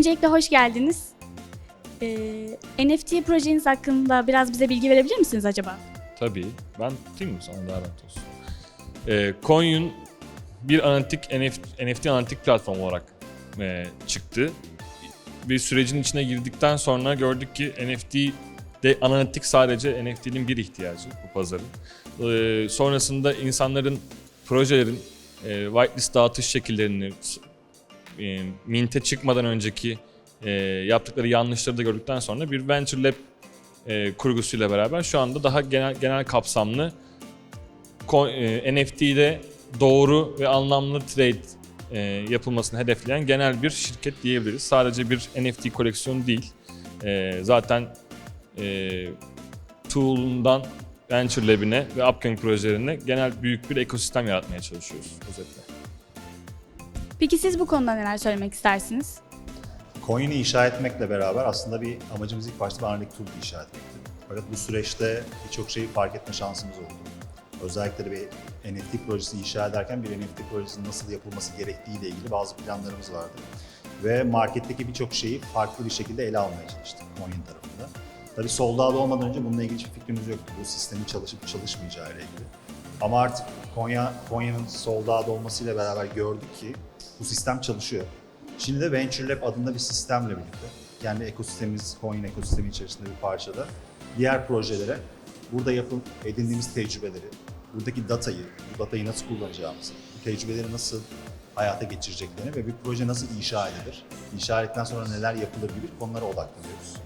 Öncelikle hoş geldiniz. Ee, NFT projeniz hakkında biraz bize bilgi verebilir misiniz acaba? Tabii. Ben tutayım mı sana daha rahat olsun. Ee, Coin'un bir analitik NFT, NFT analitik platform olarak e, çıktı. Bir sürecin içine girdikten sonra gördük ki NFT de analitik sadece NFT'nin bir ihtiyacı bu pazarın. Ee, sonrasında insanların projelerin e, whitelist dağıtış şekillerini e, mint'e çıkmadan önceki e, yaptıkları yanlışları da gördükten sonra bir venture lab e, kurgusuyla beraber şu anda daha genel genel kapsamlı e, NFT'de doğru ve anlamlı trade e, yapılmasını hedefleyen genel bir şirket diyebiliriz. Sadece bir NFT koleksiyonu değil. E, zaten e, Tool'undan Venture Lab'ine ve upcoming projelerine genel büyük bir ekosistem yaratmaya çalışıyoruz özetle. Peki siz bu konuda neler söylemek istersiniz? Coin'i inşa etmekle beraber aslında bir amacımız ilk başta analitik tool inşa etmekti. Fakat bu süreçte birçok şeyi fark etme şansımız oldu. Özellikle bir NFT projesi inşa ederken bir NFT projesinin nasıl yapılması gerektiği ile ilgili bazı planlarımız vardı. Ve marketteki birçok şeyi farklı bir şekilde ele almaya çalıştık Coin tarafında. Tabii sold out olmadan önce bununla ilgili hiçbir fikrimiz yoktu. Bu sistemin çalışıp çalışmayacağı ile ilgili. Ama artık Konya, Konya'nın sold out olmasıyla beraber gördük ki bu sistem çalışıyor. Şimdi de Venture Lab adında bir sistemle birlikte, kendi ekosistemimiz, Coin ekosistemi içerisinde bir parçada diğer projelere burada yapıp edindiğimiz tecrübeleri, buradaki datayı, bu datayı nasıl kullanacağımızı, bu tecrübeleri nasıl hayata geçireceklerini ve bir proje nasıl inşa edilir, inşa ettikten sonra neler yapılır gibi konulara odaklanıyoruz.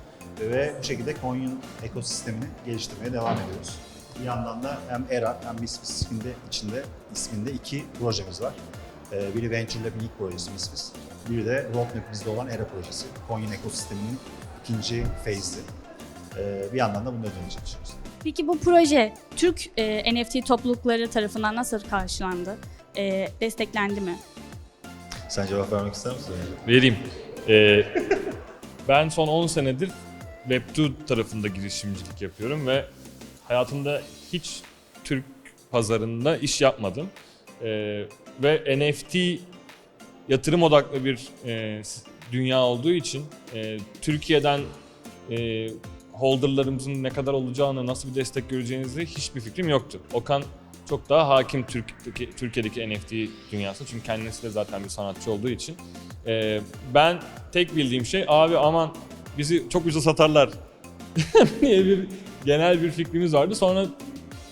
Ve bu şekilde Coin ekosistemini geliştirmeye devam ediyoruz. Bir yandan da hem ERA hem Misfits içinde, içinde isminde iki projemiz var. Ee, Biri Venture Lab'in ilk projesi Misfits. Biri de Roadmap'imizde olan ERA projesi. Coin ekosisteminin ikinci phase'i. Ee, Bir yandan da bunun ödemeye çalışıyoruz. Peki bu proje Türk e, NFT toplulukları tarafından nasıl karşılandı? E, desteklendi mi? Sen cevap vermek ister misin? Vereyim. Ee, ben son 10 senedir Web2 tarafında girişimcilik yapıyorum ve hayatımda hiç Türk pazarında iş yapmadım. Ee, ve NFT yatırım odaklı bir e, dünya olduğu için e, Türkiye'den e, holderlarımızın ne kadar olacağını, nasıl bir destek göreceğinizi hiçbir fikrim yoktu. Okan çok daha hakim Türkiye'deki, Türkiye'deki NFT dünyası çünkü kendisi de zaten bir sanatçı olduğu için. Ee, ben tek bildiğim şey abi aman bizi çok ucuza satarlar diye bir genel bir fikrimiz vardı. Sonra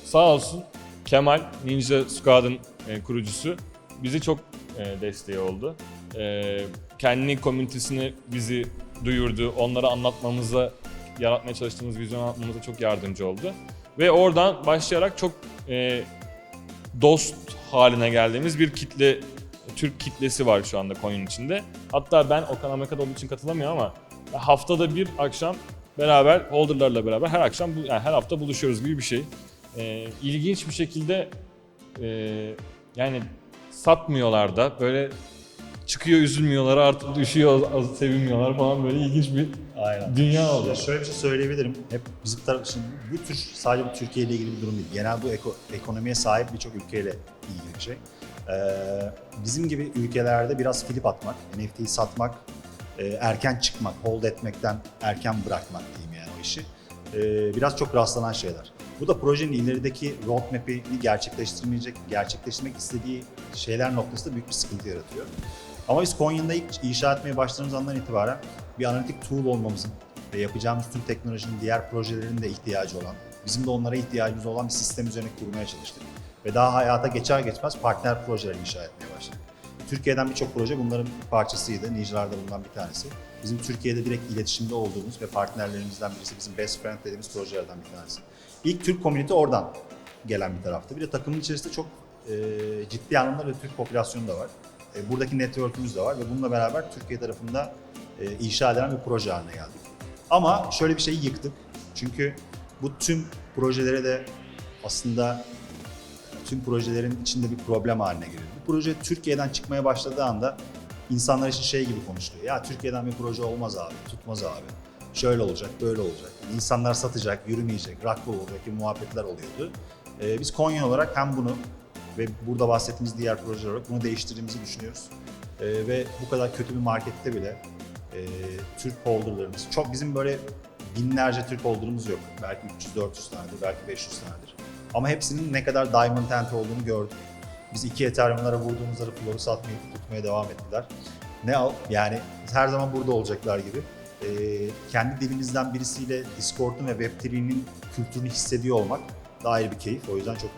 sağ olsun Kemal Ninja Squad'ın e, kurucusu bizi çok e, desteği oldu. E, kendi komünitesini bizi duyurdu. Onlara anlatmamıza, yaratmaya çalıştığımız vizyonu anlatmamıza çok yardımcı oldu. Ve oradan başlayarak çok e, dost haline geldiğimiz bir kitle, Türk kitlesi var şu anda Coin'in içinde. Hatta ben Okan Amerika'da olduğu için katılamıyor ama haftada bir akşam beraber holderlarla beraber her akşam yani her hafta buluşuyoruz gibi bir şey. Ee, ilginç bir şekilde e, yani satmıyorlar da böyle çıkıyor üzülmüyorlar artık düşüyor az sevinmiyorlar falan böyle ilginç bir Aynen. dünya oldu. Şöyle bir şey söyleyebilirim. Hep bizim taraf şimdi bu tür sadece bu Türkiye ile ilgili bir durum değil. Genel bu eko- ekonomiye sahip birçok ülkeyle ilgili bir şey. Ee, bizim gibi ülkelerde biraz flip atmak, NFT'yi satmak, e, erken çıkmak, hold etmekten erken bırakmak diyeyim yani o işi. Ee, biraz çok rastlanan şeyler. Bu da projenin ilerideki roadmap'i gerçekleştirmeyecek, gerçekleştirmek istediği şeyler noktasında büyük bir sıkıntı yaratıyor. Ama biz Konya'da ilk inşa etmeye başladığımız andan itibaren bir analitik tool olmamızın ve yapacağımız tüm teknolojinin diğer projelerin de ihtiyacı olan, bizim de onlara ihtiyacımız olan bir sistem üzerine kurmaya çalıştık. Ve daha hayata geçer geçmez partner projeler inşa etmeye başladık. Türkiye'den birçok proje bunların bir parçasıydı. Ninja'lar da bundan bir tanesi. Bizim Türkiye'de direkt iletişimde olduğumuz ve partnerlerimizden birisi bizim best friend dediğimiz projelerden bir tanesi. İlk Türk komünite oradan gelen bir taraftı. Bir de takımın içerisinde çok e, ciddi anlamda bir Türk popülasyonu da var. E, buradaki network'ümüz de var ve bununla beraber Türkiye tarafında e, inşa edilen bir proje haline geldik. Ama şöyle bir şeyi yıktık. Çünkü bu tüm projelere de aslında tüm projelerin içinde bir problem haline geliyor. Bu proje Türkiye'den çıkmaya başladığı anda insanlar için şey gibi konuşuluyor. Ya Türkiye'den bir proje olmaz abi, tutmaz abi. Şöyle olacak, böyle olacak. İnsanlar satacak, yürümeyecek, gibi muhabbetler oluyordu. Ee, biz Konya olarak hem bunu ve burada bahsettiğimiz diğer projeler olarak bunu değiştirdiğimizi düşünüyoruz. Ee, ve bu kadar kötü bir markette bile e, Türk holderlarımız. Çok bizim böyle binlerce Türk holderımız yok. Belki 300-400'lerdir, belki 500'lerdir. Ama hepsinin ne kadar Diamond Tent olduğunu gördük. Biz iki Ethereum'lara vurduğumuzda floru satmayı tutmaya devam ettiler. Ne al? Yani her zaman burada olacaklar gibi. Ee, kendi dilimizden birisiyle Discord'un ve Web3'nin kültürünü hissediyor olmak da ayrı bir keyif. O yüzden çok